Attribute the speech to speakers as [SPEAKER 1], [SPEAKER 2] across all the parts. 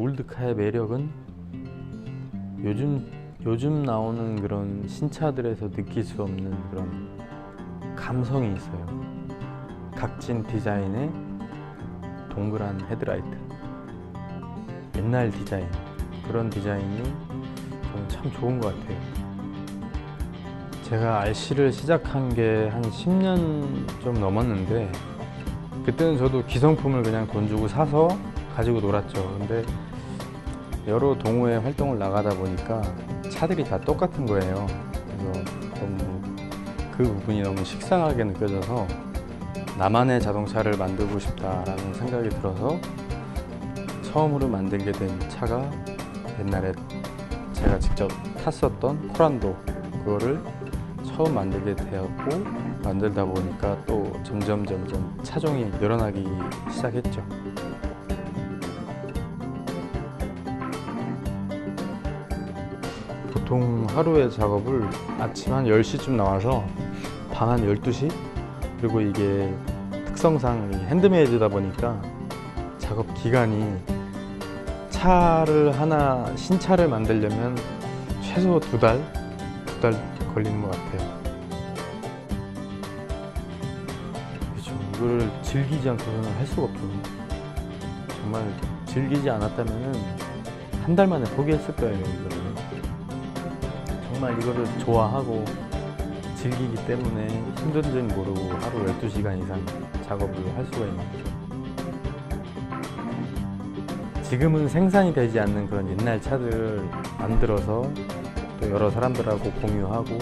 [SPEAKER 1] 올드카의 매력은 요즘 요즘 나오는 그런 신차들에서 느낄 수 없는 그런 감성이 있어요. 각진 디자인의 동그란 헤드라이트. 옛날 디자인. 그런 디자인이 저는 참 좋은 것 같아요. 제가 RC를 시작한 게 한 10년 좀 넘었는데 그때는 저도 기성품을 그냥 돈 주고 사서 가지고 놀았죠. 근데 여러 동호회 활동을 나가다 보니까 차들이 다 똑같은 거예요. 그래서 너무 그 부분이 너무 식상하게 느껴져서 나만의 자동차를 만들고 싶다라는 생각이 들어서 처음으로 만들게 된 차가 옛날에 제가 직접 탔었던 코란도 그거를 처음 만들게 되었고 만들다 보니까 또 점점 점점 차종이 늘어나기 시작했죠. 보통 하루에 작업을 아침 한 10시쯤 나와서 밤 한 12시 그리고 이게 특성상 이 핸드메이드다 보니까 작업 기간이 차를 하나 신차를 만들려면 최소 두 달, 두 달 걸리는 것 같아요. 그렇죠. 이거를 즐기지 않고서는 할 수가 없죠. 정말 즐기지 않았다면은 한달 만에 포기했을 거예요, 이거를. 정말 이거를 좋아하고 즐기기 때문에 힘든지는 모르고 하루 12시간 이상 작업을 할 수가 있는 거죠. 지금은 생산이 되지 않는 그런 옛날 차들을 만들어서 또 여러 사람들하고 공유하고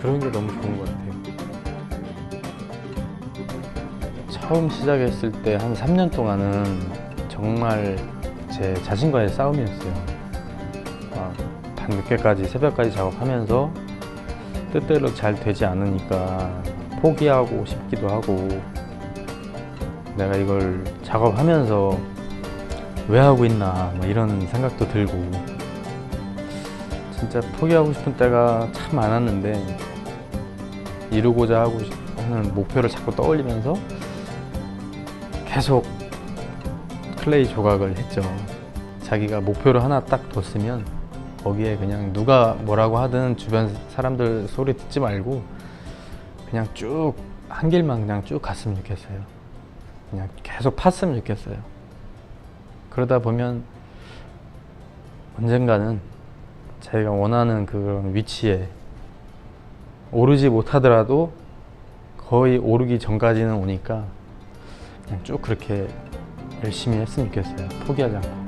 [SPEAKER 1] 그런 게 너무 좋은 것 같아요. 처음 시작했을 때 한 3년 동안은 정말 제 자신과의 싸움이었어요. 막 밤늦게까지 새벽까지 작업하면서 뜻대로 잘 되지 않으니까 포기하고 싶기도 하고 내가 이걸 작업하면서 왜 하고 있나 뭐 이런 생각도 들고 진짜 포기하고 싶은 때가 참 많았는데 이루고자 하고 하는 목표를 자꾸 떠올리면서 계속 클레이 조각을 했죠. 자기가 목표를 하나 딱 뒀으면 거기에 그냥 누가 뭐라고 하든 주변 사람들 소리 듣지 말고 그냥 쭉 한 길만 그냥 쭉 갔으면 좋겠어요. 그냥 계속 팠으면 좋겠어요. 그러다 보면 언젠가는 자기가 원하는 그런 위치에 오르지 못하더라도 거의 오르기 전까지는 오니까 그냥 쭉 그렇게 열심히 했으면 좋겠어요. 포기하지 않고.